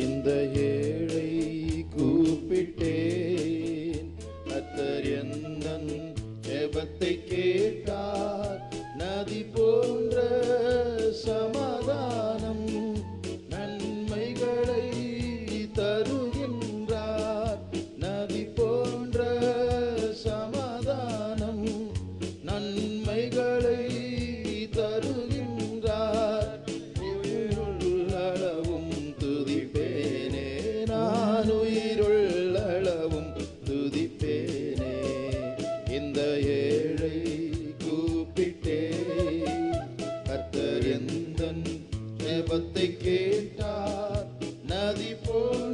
இந்த ஏழை கூப்பிட்டேன். கத்தர் எந்த ஜெபத்தை கேட்டார். நதி போன்ற சம இந்த ஏழை கூப்பிட்டே கர்த்தர் எந்த ஜபத்தை கேட்டார். நதி போல்